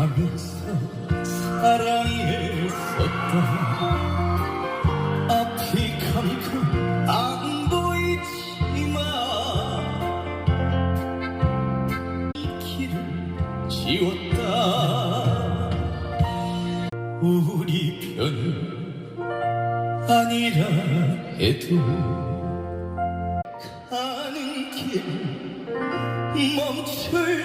하면서 사랑했었다. 앞이 가리고 안 보이지만 이 길을 지웠다. 우리 편 아니라 해도 가는 길 멈출